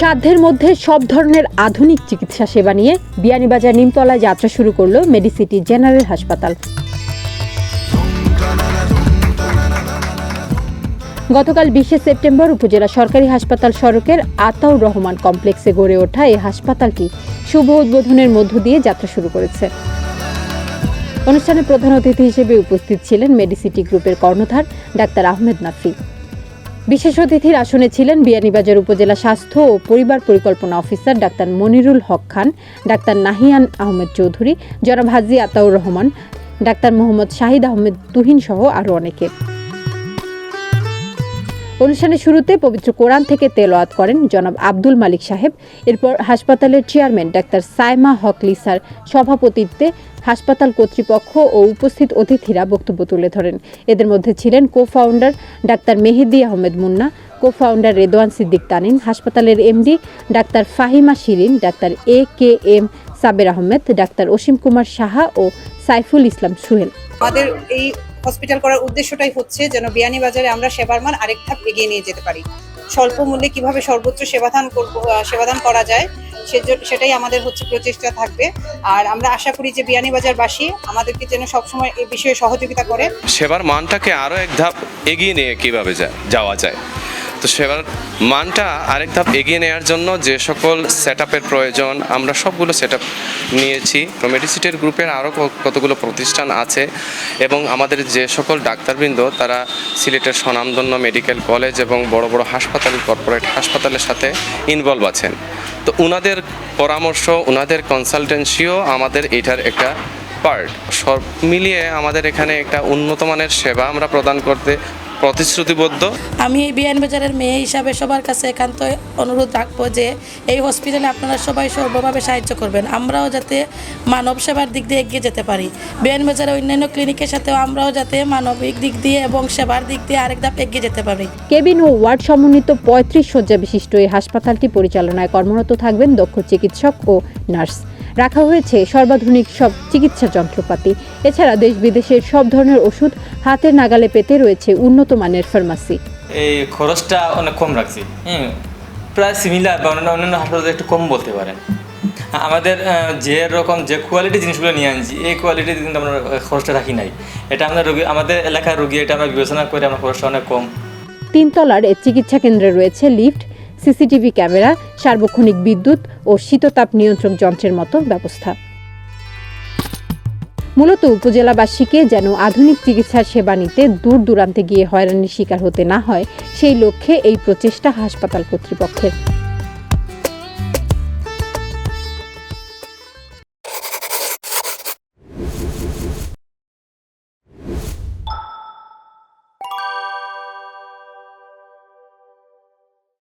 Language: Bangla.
সাধ্যের মধ্যে সব ধরনের আধুনিক চিকিৎসা সেবা নিয়ে বিয়ানীবাজার নিমতলায় যাত্রা শুরু করল মেডিসিটি জেনারেল হাসপাতাল। গতকাল বিশে সেপ্টেম্বর উপজেলা সরকারি হাসপাতাল সড়কের আতাউর রহমান কমপ্লেক্সে গড়ে ওঠা এই হাসপাতালটি শুভ উদ্বোধনের মধ্য দিয়ে যাত্রা শুরু করেছে। অনুষ্ঠানে প্রধান অতিথি হিসেবে উপস্থিত ছিলেন মেডিসিটি গ্রুপের কর্ণধার ডাক্তার আহমেদ নাফি। বিশেষ অতিথির আসনে ছিলেন বিয়ানীবাজার উপজেলা স্বাস্থ্য ও পরিবার পরিকল্পনা অফিসার ডাক্তার মনিরুল হক খান, ডাক্তার নাহিয়ান আহমেদ চৌধুরী, জনাব হাজি আতাউর রহমান, ডাক্তার মোহাম্মদ শাহিদ আহমেদ তুহিন সহ আরও অনেকে। অনুষ্ঠানের শুরুতে পবিত্র কোরআন থেকে তেলাওয়াত করেন জনাব আব্দুল মালিক সাহেব। এরপর হাসপাতালের চেয়ারম্যান ডাক্তার সাইমা হক লিসার সভাপতিত্বে হাসপাতাল কর্তৃপক্ষ ও উপস্থিত অতিথিরা বক্তব্য তুলে ধরেন। এদের মধ্যে ছিলেন কো ফাউন্ডার ডাক্তার মেহেদি আহমেদ মুন্না কো ফাউন্ডার রেদওয়ান সিদ্দিক তানিন হাসপাতালের এমডি ডাক্তার Fahima Shirin, doctor A K M Saber Ahmed, doctor অসীম কুমার সাহা ও সাইফুল ইসলাম সুহেল। আমাদের এই হসপিটাল করার উদ্দেশ্যটাই হচ্ছে যেন বিয়ানীবাজারে আমরা সেবার মান আরেক ধাপ এগিয়ে নিয়ে যেতে পারি। স্বল্প মূল্যে কীভাবে সর্বোচ্চ সেবাদান করব সেবাধান করা যায় সেটাই আমাদের হচ্ছে প্রচেষ্টা থাকবে। আর আমরা আশা করি যে বিয়ানীবাজারবাসী আমাদেরকে যেন সবসময় এই বিষয়ে সহযোগিতা করে। সেবার মানটাকে আরও এক ধাপ এগিয়ে নিয়ে কীভাবে যাওয়া যায়। তো সেবার মানটা আরেক ধাপ এগিয়ে নেওয়ার জন্য যে সকল সেট প্রয়োজন, আমরা সবগুলো সেট নিয়েছি। মেডিসিটের গ্রুপের আরও কতগুলো প্রতিষ্ঠান আছে এবং আমাদের যে সকল ডাক্তারবৃন্দ, তারা সিলেটের স্বনামধন্য মেডিকেল কলেজ এবং বড় বড় হাসপাতাল, কর্পোরেট হাসপাতালের সাথে ইনভলভ আছেন। তো ওনাদের পরামর্শ ওনাদের কনসালটেন্সিও আমাদের এটার একটা পার্ট সব মিলিয়ে আমাদের এখানে একটা উন্নত মানের সেবা আমরা প্রদান করতে প্রতিশ্রুতিবদ্ধ? আমি এই বিয়ান বাজারের মেয়ে হিসাবে সবার কাছে একান্ত অনুরোধ রাখব যে এই হসপিটালে আপনারা সবাই সর্বভাবে সাহায্য করবেন। আমরাও যাতে মানব সেবার দিক দিয়ে এগিয়ে যেতে পারি। বিয়ান বাজারের অন্যান্য ক্লিনিকের সাথেও আমরাও যাতে মানবিক দিক দিয়ে এবং সেবার দিক দিয়ে আরেক ধাপ এগিয়ে যেতে পারি। কেবিন ও ওয়ার্ড সমন্বিত পঁয়ত্রিশ শয্যা বিশিষ্ট এই হাসপাতালটি পরিচালনায় কর্মরত থাকবেন দক্ষ চিকিৎসক ও নার্স। রাখা হয়েছে সর্বাধুনিক সব চিকিৎসা যন্ত্রপাতি। এছাড়া দেশ বিদেশের সব ধরনের ওষুধ হাতের নাগালে পেতে রয়েছে উন্নত মানের ফার্মাসি। এই খরচটা অনেক কম রাখছি। হুম প্রায় সিমিলার বা অন্যান্য অন্যান্য হাসপাতালে একটু কম বলতে পারেন। আমাদের যে রকম যে কোয়ালিটি জিনিসগুলো নিয়ে আনছি এই কোয়ালিটি কিন্তু আমরা খরচটা রাখি নাই। এটা আমরা রোগী আমাদের এলাকার রোগী এটা আমরা বিবেচনা করে আমরা খরচটা অনেক কম। তিনতলার এই চিকিৎসা কেন্দ্রে রয়েছে লিফট সিসিটিভি ক্যামেরা, সার্বক্ষণিক বিদ্যুৎ ও শীততাপ নিয়ন্ত্রক যন্ত্রের মতো ব্যবস্থা। মূলত উপজেলাবাসীকে যেন আধুনিক চিকিৎসার সেবা নিতে দূর দূরান্তে গিয়ে হয়রানির শিকার হতে না হয়, সেই লক্ষ্যে এই প্রচেষ্টা হাসপাতাল কর্তৃপক্ষের।